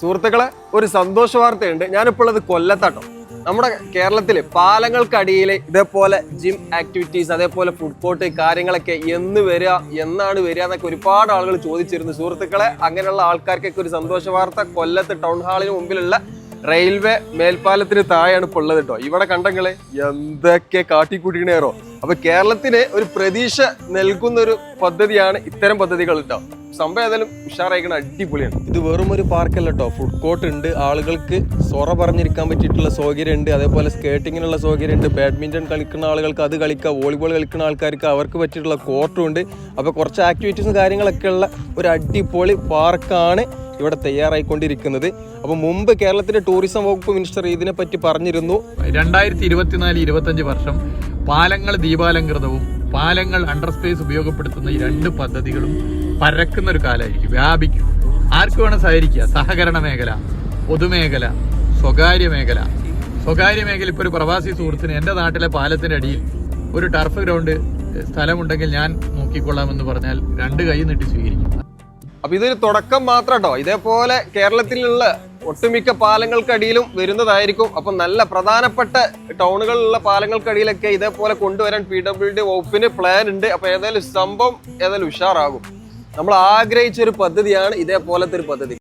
സുഹൃത്തുക്കളെ ഒരു സന്തോഷ വാർത്തയുണ്ട്. ഞാനിപ്പോൾ ഉള്ളത് കൊല്ലത്താട്ടോ. നമ്മുടെ കേരളത്തിലെ പാലങ്ങൾക്കടിയിൽ ഇതേപോലെ ജിം ആക്ടിവിറ്റീസ് അതേപോലെ ഫുഡ് കോർട്ട് കാര്യങ്ങളൊക്കെ എന്ന് വരിക എന്നാണ് വരിക എന്നൊക്കെ ഒരുപാട് ആളുകൾ ചോദിച്ചിരുന്നു. സുഹൃത്തുക്കളെ അങ്ങനെയുള്ള ആൾക്കാർക്കൊക്കെ ഒരു സന്തോഷ വാർത്ത കൊല്ലത്ത് ടൗൺ ഹാളിന് മുമ്പിലുള്ള റെയിൽവേ മേൽപ്പാലത്തിന് താഴെയാണ് ഇപ്പോൾ ഉള്ളത് കേട്ടോ ഇവിടെ കണ്ടെങ്കിൽ എന്തൊക്കെ കാട്ടിക്കൂട്ടിക്കണേറോ. അപ്പൊ കേരളത്തിന് ഒരു പ്രതീക്ഷ നൽകുന്ന ഒരു പദ്ധതിയാണ് ഇത്തരം പദ്ധതികൾ കേട്ടോ സംഭവം ഏതായാലും ഉഷാറായിക്കണ അടിപൊളിയാണ്. ഇത് വെറും ഒരു പാർക്കല്ല കേട്ടോ ഫുഡ് കോർട്ട് ഉണ്ട്. ആളുകൾക്ക് സൊറ പറഞ്ഞിരിക്കാൻ പറ്റിയിട്ടുള്ള സൗകര്യം ഉണ്ട് അതേപോലെ സ്കേട്ടിങ്ങിനുള്ള സൗകര്യം ഉണ്ട് ബാഡ്മിന്റൺ കളിക്കുന്ന ആളുകൾക്ക് അത് കളിക്കുക വോളിബോൾ കളിക്കുന്ന ആൾക്കാർക്ക് അവർക്ക് പറ്റിയിട്ടുള്ള കോർട്ടും ഉണ്ട്. അപ്പോൾ കുറച്ച് ആക്ടിവിറ്റീസും കാര്യങ്ങളൊക്കെ ഉള്ള ഒരു അടിപൊളി പാർക്കാണ് ഇവിടെ തയ്യാറായിക്കൊണ്ടിരിക്കുന്നത്. അപ്പോൾ മുമ്പ് കേരളത്തിലെ ടൂറിസം വകുപ്പ് മിനിസ്റ്റർ ഇതിനെ പറ്റി പറഞ്ഞിരുന്നു. രണ്ടായിരത്തി ഇരുപത്തിനാല് ഇരുപത്തഞ്ച് വർഷം പാലങ്ങൾ ദീപാലങ്കൃതവും പാലങ്ങൾ അണ്ടർ സ്പേസ് ഉപയോഗപ്പെടുത്തുന്ന ഈ രണ്ട് പദ്ധതികളും പരക്കുന്ന ഒരു കാലമായിരിക്കും വ്യാപിക്കും. ആർക്ക് വേണം സഹകരിക്കുക? സഹകരണ മേഖല പൊതുമേഖല സ്വകാര്യ മേഖല. സ്വകാര്യ മേഖല ഇപ്പോൾ ഒരു പ്രവാസി സുഹൃത്തിന് എന്റെ നാട്ടിലെ പാലത്തിന്റെ അടിയിൽ ഒരു ടർഫ് ഗ്രൗണ്ട് സ്ഥലമുണ്ടെങ്കിൽ ഞാൻ നോക്കിക്കൊള്ളാമെന്ന് പറഞ്ഞാൽ രണ്ട് കൈ നീട്ടി സ്വീകരിക്കും. അപ്പൊ ഇതൊരു തുടക്കം മാത്രം കേട്ടോ ഇതേപോലെ കേരളത്തിലുള്ള ഒട്ടുമിക്ക പാലങ്ങൾക്കടിയിലും വരുന്നതായിരിക്കും. അപ്പൊ നല്ല പ്രധാനപ്പെട്ട ടൗണുകളിലുള്ള പാലങ്ങൾക്കടിയിലൊക്കെ ഇതേപോലെ കൊണ്ടുവരാൻ പി ഡബ്ല്യു ഡി വകുപ്പിന് പ്ലാൻ ഉണ്ട്. അപ്പൊ ഏതായാലും സംഭവം ഏതായാലും ഉഷാറാകും. നമ്മൾ ആഗ്രഹിച്ച ഒരു പദ്ധതിയാണ് ഇതേപോലത്തെ ഒരു പദ്ധതി.